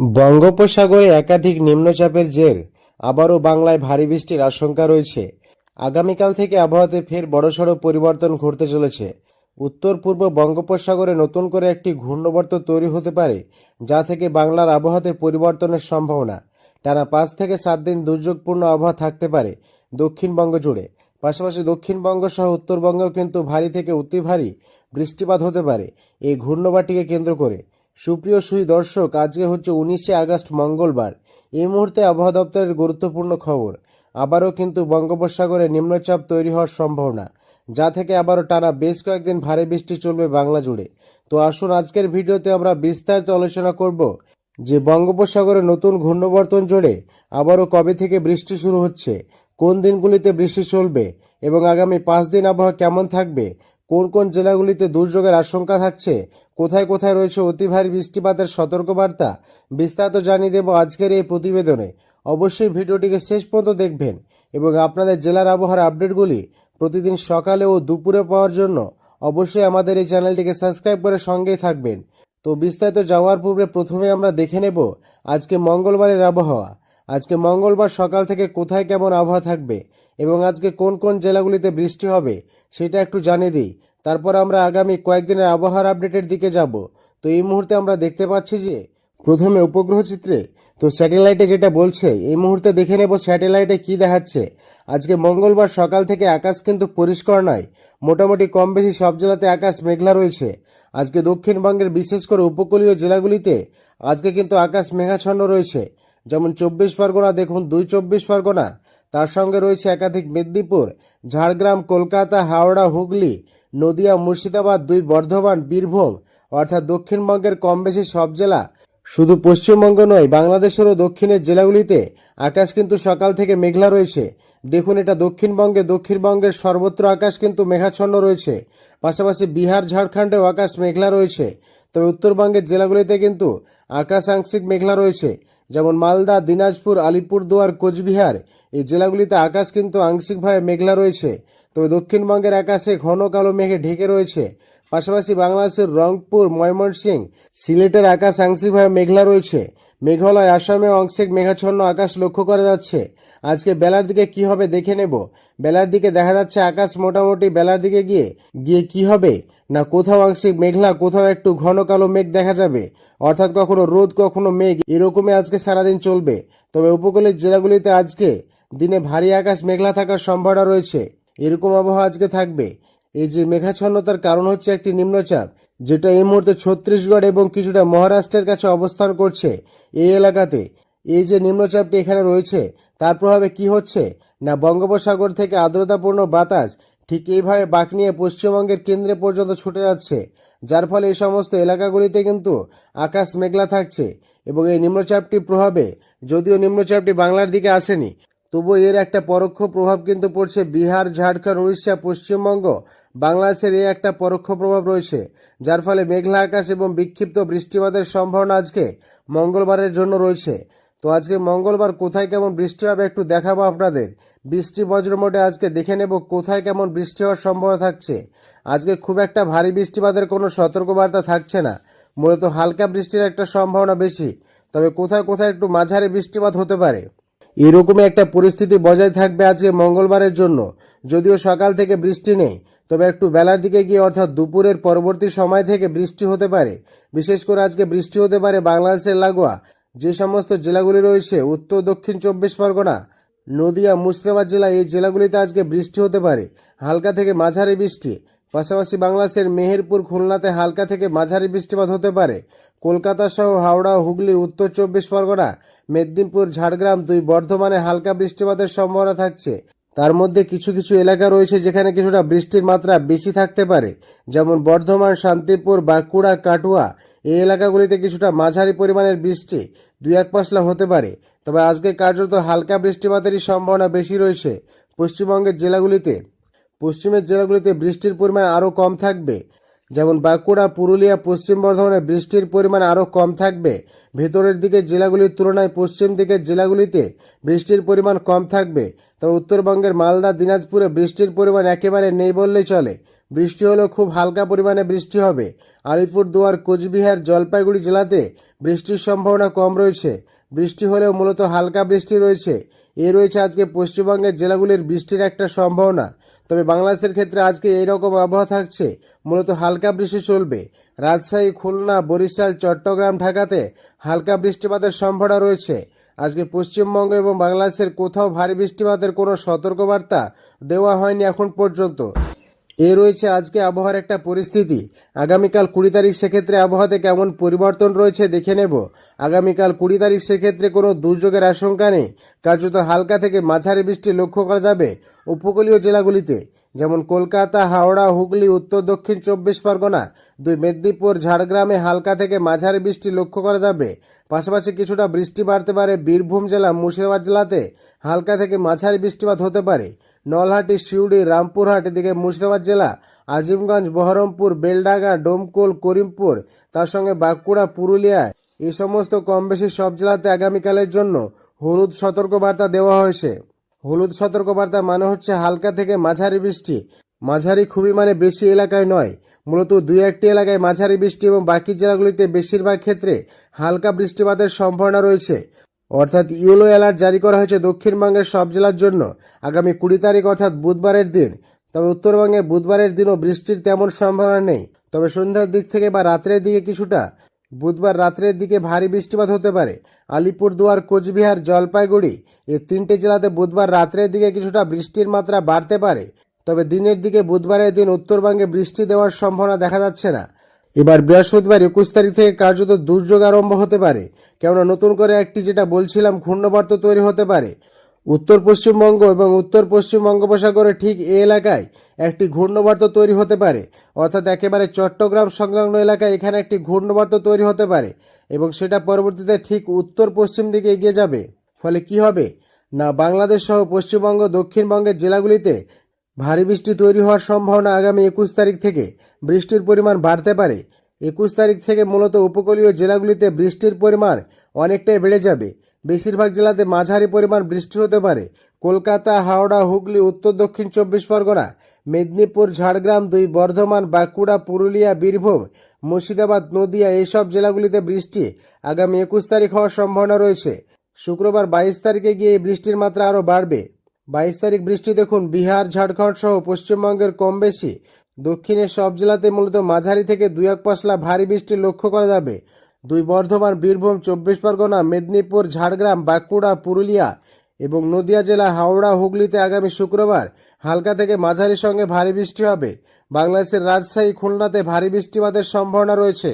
বঙ্গোপসাগরে একাধিক নিম্নচাপের জের, আবারও বাংলায় ভারী বৃষ্টির আশঙ্কা রয়েছে। আগামীকাল থেকে আবহাওয়াতে ফের বড়সড় পরিবর্তন ঘটতে চলেছে। উত্তর পূর্ব বঙ্গোপসাগরে নতুন করে একটি ঘূর্ণবর্ত তৈরি হতে পারে, যা থেকে বাংলার আবহাওয়াতে পরিবর্তনের সম্ভাবনা। টানা পাঁচ থেকে সাত দিন দুর্যোগপূর্ণ আবহাওয়া থাকতে পারে দক্ষিণবঙ্গ জুড়ে। পাশাপাশি দক্ষিণবঙ্গ সহ উত্তরবঙ্গেও কিন্তু ভারী থেকে অতি ভারী বৃষ্টিপাত হতে পারে। এই ঘূর্ণবাটিকে কেন্দ্র করে সুপ্রিয় সুই দর্শক, আজকে হচ্ছে উনিশে আগস্ট, মঙ্গলবার। এই মুহূর্তে আবহাওয়া দপ্তরের গুরুত্বপূর্ণ খবর। আবারও কিন্তু বঙ্গোপসাগরে নিম্নচাপ তৈরি হওয়ার সম্ভাবনা, যা থেকে আবারও টানা বেশ কয়েকদিন ভারী বৃষ্টি চলবে বাংলা জুড়ে। তো আসুন, আজকের ভিডিওতে আমরা বিস্তারিত আলোচনা করব যে বঙ্গোপসাগরে নতুন ঘূর্ণবর্তন জোরে আবারও কবে থেকে বৃষ্টি শুরু হচ্ছে, কোন দিনগুলিতে বৃষ্টি চলবে এবং আগামী পাঁচ দিন আবহাওয়া কেমন থাকবে কোন কোন জেলাগুলিতে দুর্যোগের আশঙ্কা থাকছে? কোথায় কোথায় রয়েছে অতি ভারী বৃষ্টিপাতের সতর্কবার্তা? বিস্তারিত জানিয়ে দেব আজকের এই প্রতিবেদনে। অবশ্যই ভিডিওটিকে শেষ পর্যন্ত দেখবেন এবং আপনাদের জেলার আবহাওয়ার আপডেটগুলি প্রতিদিন সকালে ও দুপুরে পাওয়ার জন্য অবশ্যই আমাদের এই চ্যানেলটিকে সাবস্ক্রাইব করে সঙ্গেই থাকবেন। তো বিস্তারিত যাওয়ার পূর্বে প্রথমে আমরা দেখে নেব আজকে মঙ্গলবারের আবহাওয়া। আজকে মঙ্গলবার সকাল থেকে কোথায় কেমন আবহাওয়া থাকবে এবং আজকে কোন কোন জেলাগুলিতে বৃষ্টি হবে, সেটা একটু জানিয়ে দিই। তারপর আমরা আগামী কয়েকদিনের আবহাওয়ার আপডেটের দিকে যাব। তো এই মুহূর্তে আমরা দেখতে পাচ্ছি যে, প্রথমে উপগ্রহ চিত্রে, তো স্যাটেলাইটে যেটা বলছে, এই মুহূর্তে দেখে নেব স্যাটেলাইটে কি দেখাচ্ছে। আজকে মঙ্গলবার সকাল থেকে আকাশ কিন্তু পরিষ্কার নয়, মোটামুটি কম বেশি সব জেলাতে আকাশ মেঘলা রয়েছে। আজকে দক্ষিণবঙ্গের বিশেষ করে উপকূলীয় জেলাগুলিতে আজকে কিন্তু আকাশ মেঘাচ্ছন্ন রয়েছে। যেমন চব্বিশ পরগনা দেখুন, দুই চব্বিশ পরগনা তার সঙ্গে রয়েছে একাধিক মেদিনীপুর, ঝাড়গ্রাম, কলকাতা, হাওড়া, হুগলি, নদিয়া, মুর্শিদাবাদ, দুই বর্ধমান, বীরভূম। অর্থাৎ দক্ষিণবঙ্গের কম বেশি সব জেলা। শুধু পশ্চিমবঙ্গ নয় বাংলাদেশেরও দক্ষিণের জেলাগুলিতে আকাশ কিন্তু সকাল থেকে মেঘলা রয়েছে। দেখুন এটা দক্ষিণবঙ্গে, দক্ষিণবঙ্গের সর্বত্র আকাশ কিন্তু মেঘাচ্ছন্ন রয়েছে। পাশাপাশি বিহার, ঝাড়খণ্ডেও আকাশ মেঘলা রয়েছে। তবে উত্তরবঙ্গের জেলাগুলিতে কিন্তু আকাশ আংশিক মেঘলা রয়েছে। যেমন মালদা, দিনাজপুর, আলিপুরদুয়ার, কোচবিহার। এই জেলাগুলিতে আকাশ কিন্তু আংশিকভাবে মেঘলা রয়েছে। তবে দক্ষিণবঙ্গের আকাশে ঘন কালো মেঘে ঢেকে রয়েছে। পাশাপাশি বাংলাদেশের রংপুর, ময়মনসিংহ, সিলেটের আকাশ আংশিকভাবে মেঘলা রয়েছে। মেঘালয় আসামে অংশে মেঘাচ্ছন্ন আকাশ লক্ষ্য করা যাচ্ছে। আজকে বেলার দিকে কি হবে দেখে নেব। বেলার দিকে দেখা যাচ্ছে আকাশ মোটামুটি বেলার দিকে গিয়ে গিয়ে কি হবে? না কোথাও আংশিক মেঘলা কোথাও একটু ঘন কালো মেঘ দেখা যাবে। অর্থাৎ কখনো রোদ, কখনো মেঘ, এরকমই আজকে সারাদিন চলবে। তবে উপকূলের জেলাগুলিতে আজকে দিনে ভারী আকাশ মেঘলা থাকার সম্ভাবনা রয়েছে। এরকম আবহাওয়া আজকে থাকবে। এই যে মেঘাচ্ছন্নতার কারণ হচ্ছে একটি নিম্নচাপ, যেটা এই মুহূর্তে ছত্তিশগড় এবং কিছুটা মহারাষ্ট্রের কাছে অবস্থান করছে এই এলাকাতে। এই যে নিম্নচাপটি এখানে রয়েছে, তার প্রভাবে কি হচ্ছে? না বঙ্গোপসাগর থেকে আর্দ্রতাপূর্ণ বাতাস ঠিক এইভাবে বাঁক নিয়ে পশ্চিমবঙ্গের কেন্দ্রে পর্যন্ত ছুটে যাচ্ছে। যার ফলে এই সমস্ত এলাকাগুলিতে কিন্তু আকাশ মেঘলা থাকছে এবং এই নিম্নচাপটির প্রভাবে, যদিও নিম্নচাপটি বাংলার দিকে আসেনি তবু এর একটা পরোক্ষ প্রভাব কিন্তু পড়ছে বিহার, ঝাড়খণ্ড, উড়িষ্যা, পশ্চিমবঙ্গ, বাংলাদেশের এই একটা পরোক্ষ প্রভাব রয়েছে, যার ফলে মেঘলা আকাশ এবং বিক্ষিপ্ত বৃষ্টিপাতের সম্ভাবনা আজকে মঙ্গলবারের জন্য রয়েছে। তো আজকে মঙ্গলবার কোথায় কেমন বৃষ্টি হবে একটু দেখাবো আপনাদের। বৃষ্টি বজ্রমোটে আজকে দেখে নেব কোথায় কেমন বৃষ্টি হওয়ার সম্ভাবনা থাকছে। আজকে খুব একটা ভারী বৃষ্টিপাতের কোনো সতর্কবার্তা থাকছে না। মূলত হালকা বৃষ্টির একটা সম্ভাবনা বেশি। তবে কোথায় কোথায় একটু মাঝারি বৃষ্টিপাত হতে পারে। এরকমই একটা পরিস্থিতি বজায় থাকবে আজকে মঙ্গলবারের জন্য। যদিও সকাল থেকে বৃষ্টি নেই, তবে একটু বেলার দিকে গিয়ে অর্থাৎ দুপুরের পরবর্তী সময় থেকে বৃষ্টি হতে পারে। বিশেষ করে আজকে বৃষ্টি হতে পারে বাংলাদেশের লাগোয়া। যে সমস্ত জেলাগুলি রয়েছে, উত্তর, দক্ষিণ, চব্বিশ পরগনা নদিয়া, মুর্শিদাবাদ জেলা এই জেলাগুলিতে আজকে বৃষ্টি হতে পারে। হালকা থেকে মাঝারি বৃষ্টি। পাশাপাশি বাংলাদেশের মেহেরপুর, খুলনাতে হালকা থেকে মাঝারি বৃষ্টিপাত হতে পারে। কলকাতা সহ হাওড়া, হুগলি, উত্তর চব্বিশ পরগনা, মেদিনীপুর, ঝাড়গ্রাম দুই বর্ধমানে হালকা বৃষ্টিপাতের সম্ভাবনা থাকছে। তার মধ্যে কিছু কিছু এলাকা রয়েছে যেখানে কিছুটা বৃষ্টির মাত্রা বেশি থাকতে পারে। যেমন বর্ধমান, শান্তিপুর, বাঁকুড়া, কাটুয়া এই এলাকাগুলিতে কিছুটা মাঝারি পরিমাণের বৃষ্টি দুই এক পাশলা হতে পারে। তবে আজকে কার্যত হালকা বৃষ্টিপাতেরই সম্ভাবনা বেশি রয়েছে পশ্চিমবঙ্গের জেলাগুলিতে। পশ্চিমের জেলাগুলিতে বৃষ্টির পরিমাণ আরও কম থাকবে। যেমন বাঁকুড়া, পুরুলিয়া, পশ্চিম বর্ধমানে বৃষ্টির পরিমাণ আরও কম থাকবে। ভেতরের দিকের জেলাগুলির তুলনায় পশ্চিম দিকের জেলাগুলিতে বৃষ্টির পরিমাণ কম থাকবে। তবে উত্তরবঙ্গের মালদা, দিনাজপুরে বৃষ্টির পরিমাণ একেবারে নেই বললেই চলে। বৃষ্টি হলেও খুব হালকা পরিমাণে বৃষ্টি হবে। আলিপুরদুয়ার, কোচবিহার, জলপাইগুড়ি জেলাতে বৃষ্টির সম্ভাবনা কম রয়েছে। বৃষ্টি হলেও মূলত হালকা বৃষ্টি রয়েছে। এ রয়েছে আজকে পশ্চিমবঙ্গের জেলাগুলির বৃষ্টির একটা সম্ভাবনা। তবে বাংলাদেশের ক্ষেত্রে আজকে এইরকম আবহাওয়া থাকছে, মূলত হালকা বৃষ্টি চলবে। রাজশাহী, খুলনা, বরিশাল, চট্টগ্রাম, ঢাকাতে হালকা বৃষ্টিপাতের সম্ভাবনা রয়েছে। আজকে পশ্চিমবঙ্গ এবং বাংলাদেশের কোথাও ভারী বৃষ্টিপাতের কোনো সতর্কবার্তা দেওয়া হয়নি এখন পর্যন্ত। এ রয়েছে আজকে আবহাওয়ার একটা পরিস্থিতি। আগামীকাল কুড়ি তারিখ সেক্ষেত্রে আবহাওয়াতে কেমন পরিবর্তন রয়েছে দেখে নেব। আগামীকাল কুড়ি তারিখ সেক্ষেত্রে কোনো দুর্যোগের আশঙ্কা নেই। কার্যত হালকা থেকে মাঝারি বৃষ্টি লক্ষ্য করা যাবে উপকূলীয় জেলাগুলিতে, যেমন কলকাতা, হাওড়া, হুগলি, উত্তর দক্ষিণ চব্বিশ পরগনা, দুই মেদিনীপুর, ঝাড়গ্রামে হালকা থেকে মাঝারি বৃষ্টি লক্ষ্য করা যাবে। পাশাপাশি কিছুটা বৃষ্টি বাড়তে পারে বীরভূম জেলা, মুর্শিদাবাদ জেলাতে হালকা থেকে মাঝারি বৃষ্টিপাত হতে পারে। নলহাটি শিউড়ি রামপুরহাট এদিকে মুর্শিদাবাদ জেলা, আজিমগঞ্জ, বহরমপুর, বেলডাঙ্গা, ডোমকোল, করিমপুর, তার সঙ্গে বাঁকুড়া, পুরুলিয়া, এই সমস্ত কম বেশি সব জেলাতে আগামীকালের জন্য হলুদ সতর্কবার্তা দেওয়া হয়েছে। হলুদ সতর্কবার্তা মানে হচ্ছে হালকা থেকে মাঝারি বৃষ্টি। মাঝারি খুবই মানে বেশি এলাকায় নয়। মূলত দুই একটি এলাকায় মাঝারি বৃষ্টি এবং বাকি জেলাগুলিতে বেশিরভাগ ক্ষেত্রে হালকা বৃষ্টিপাতের সম্ভাবনা রয়েছে। অর্থাৎ ইয়েলো অ্যালার্ট জারি করা হয়েছে দক্ষিণবঙ্গের সব জেলার জন্য। আগামী কুড়ি তারিখ, অর্থাৎ বুধবারের দিন। তবে উত্তরবঙ্গে বুধবারের দিনও বৃষ্টির তেমন সম্ভাবনা নেই। তবে সন্ধ্যার দিক থেকে বা রাত্রের দিকে কিছুটা, বুধবার রাত্রের দিকে ভারী বৃষ্টিপাত হতে পারে। আলিপুরদুয়ার, কোচবিহার, জলপাইগুড়ি এই তিনটে জেলাতে বুধবার রাত্রের দিকে কিছুটা বৃষ্টির মাত্রা বাড়তে পারে। তবে দিনের দিকে বুধবারের দিন উত্তরবঙ্গে বৃষ্টি দেওয়ার সম্ভাবনা দেখা যাচ্ছে না। এবার বৃহস্পতিবার একুশ তারিখ থেকে কার্যত দুর্যোগ আরম্ভ হতে পারে, কেননা নতুন করে একটি যেটা বলছিলাম ঘূর্ণবর্ত তৈরি হতে পারে। উত্তর পশ্চিমবঙ্গ এবং উত্তর পশ্চিম বঙ্গোপসাগরের ঠিক এ এলাকায় একটি ঘূর্ণবর্ত তৈরি হতে পারে, অর্থাৎ একেবারে চট্টগ্রাম সংলগ্ন এলাকায় এখানে একটি ঘূর্ণবর্ত তৈরি হতে পারে এবং সেটা পরবর্তীতে ঠিক উত্তর পশ্চিম দিকে এগিয়ে যাবে। ফলে কি হবে? না বাংলাদেশ সহ পশ্চিমবঙ্গ, দক্ষিণবঙ্গের জেলাগুলিতে ভারী বৃষ্টি তৈরি হওয়ার সম্ভাবনা আগামী একুশ তারিখ থেকে। বৃষ্টির পরিমাণ বাড়তে পারে। একুশ তারিখ থেকে মূলত উপকূলীয় জেলাগুলিতে বৃষ্টির পরিমাণ অনেকটাই বেড়ে যাবে। বেশিরভাগ জেলাতে মাঝারি পরিমাণ বৃষ্টি হতে পারে। কলকাতা, হাওড়া, হুগলি, উত্তর দক্ষিণ চব্বিশ পরগনা, মেদিনীপুর, ঝাড়গ্রাম, দুই বর্ধমান, বাঁকুড়া, পুরুলিয়া, বীরভূম, মুর্শিদাবাদ, নদিয়া এইসব জেলাগুলিতে বৃষ্টি আগামী একুশ তারিখ হওয়ার সম্ভাবনা রয়েছে। শুক্রবার বাইশ তারিখে গিয়ে বৃষ্টির মাত্রা আরও বাড়বে। বাইশ তারিখ বৃষ্টি দেখুন। বিহার, ঝাড়খণ্ড সহ পশ্চিমবঙ্গের কম বেশি। দক্ষিণের সব জেলাতে মূলত মাঝারি থেকে দুই এক পাশলা ভারী বৃষ্টি লক্ষ্য করা যাবে। দুই বর্ধমান, বীরভূম, চব্বিশ পরগনা, মেদিনীপুর, ঝাড়গ্রাম, বাঁকুড়া, পুরুলিয়া এবং নদিয়া জেলা হাওড়া, হুগলিতে আগামী শুক্রবার হালকা থেকে মাঝারির সঙ্গে ভারী বৃষ্টি হবে। বাংলাদেশের রাজশাহী, খুলনাতে ভারী বৃষ্টিপাতের সম্ভাবনা রয়েছে।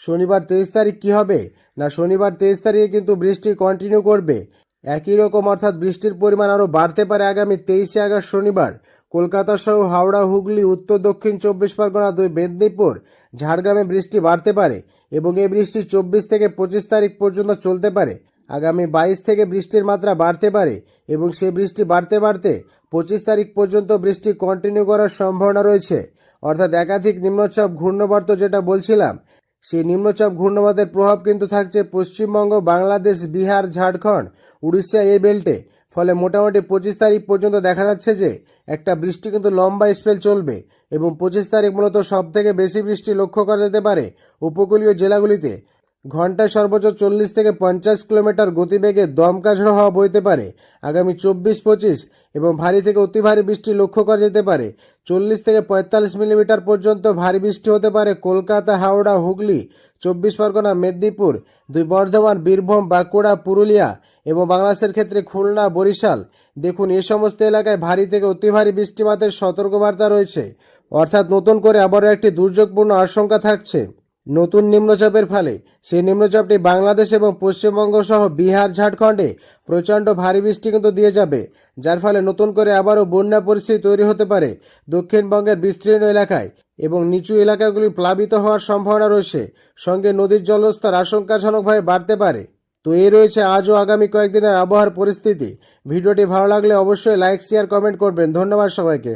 শনিবার তেইশ তারিখ কি হবে? না, শনিবার তেইশ তারিখে কিন্তু বৃষ্টি কন্টিনিউ করবে। একই রকম অর্থাৎ বৃষ্টির পরিমাণ আরও বাড়তে পারে আগামী তেইশে আগস্ট শনিবার। কলকাতা সহ হাওড়া, হুগলি, উত্তর, দক্ষিণ চব্বিশ পরগনা, দুই মেদিনীপুর, ঝাড়গ্রামে বৃষ্টি বাড়তে পারে এবং এই বৃষ্টি চব্বিশ থেকে পঁচিশ তারিখ পর্যন্ত চলতে পারে। আগামী বাইশ থেকে বৃষ্টির মাত্রা বাড়তে পারে এবং সেই বৃষ্টি বাড়তে বাড়তে পঁচিশ তারিখ পর্যন্ত বৃষ্টি কন্টিনিউ করার সম্ভাবনা রয়েছে। অর্থাৎ একাধিক নিম্নচাপ ঘূর্ণবর্ত যেটা বলছিলাম সেই নিম্নচাপ ঘূর্ণবাদের প্রভাব কিন্তু থাকছে পশ্চিমবঙ্গ, বাংলাদেশ, বিহার, ঝাড়খণ্ড, উড়িষ্যা এই বেল্টে। ফলে মোটামুটি পঁচিশ তারিখ পর্যন্ত দেখা যাচ্ছে যে একটা বৃষ্টি কিন্তু লম্বা স্পেল চলবে এবং পঁচিশ তারিখ মূলত সব থেকে বেশি বৃষ্টি লক্ষ্য করা যেতে পারে উপকূলীয় জেলাগুলিতে। ঘন্টায় সর্বোচ্চ চল্লিশ থেকে পঞ্চাশ কিলোমিটার গতিবেগে দমকা ঝড়ো হওয়া বইতে পারে। আগামী চব্বিশ, পঁচিশ এবং ভারী থেকে অতি ভারী বৃষ্টি লক্ষ্য করা যেতে পারে। চল্লিশ থেকে পঁয়তাল্লিশ মিলিমিটার পর্যন্ত ভারী বৃষ্টি হতে পারে কলকাতা, হাওড়া, হুগলি, চব্বিশ পরগনা, মেদিনীপুর, দুই বর্ধমান, বীরভূম, বাঁকুড়া, পুরুলিয়া এবং বাংলাদেশের ক্ষেত্রে খুলনা, বরিশাল। দেখুন, এ সমস্ত এলাকায় ভারী থেকে অতি ভারী বৃষ্টিপাতের সতর্কবার্তা রয়েছে। অর্থাৎ নতুন করে আবারও একটি দুর্যোগপূর্ণ আশঙ্কা থাকছে। নতুন নিম্নচাপের ফলে সেই নিম্নচাপটি বাংলাদেশ এবং পশ্চিমবঙ্গ সহ বিহার, ঝাড়খণ্ডে প্রচণ্ড ভারী বৃষ্টি কিন্তু দিয়ে যাবে, যার ফলে নতুন করে আবারও বন্যা পরিস্থিতি তৈরি হতে পারে দক্ষিণবঙ্গের বিস্তীর্ণ এলাকায় এবং নিচু এলাকাগুলি প্লাবিত হওয়ার সম্ভাবনা রয়েছে। সঙ্গে নদীর জলস্তর আশঙ্কাজনকভাবে বাড়তে পারে। তো এই রয়েছে আজ ও আগামী কয়েকদিনের আবহাওয়ার পরিস্থিতি। ভিডিওটি ভালো লাগলে অবশ্যই লাইক, শেয়ার, কমেন্ট করবেন। ধন্যবাদ সবাইকে।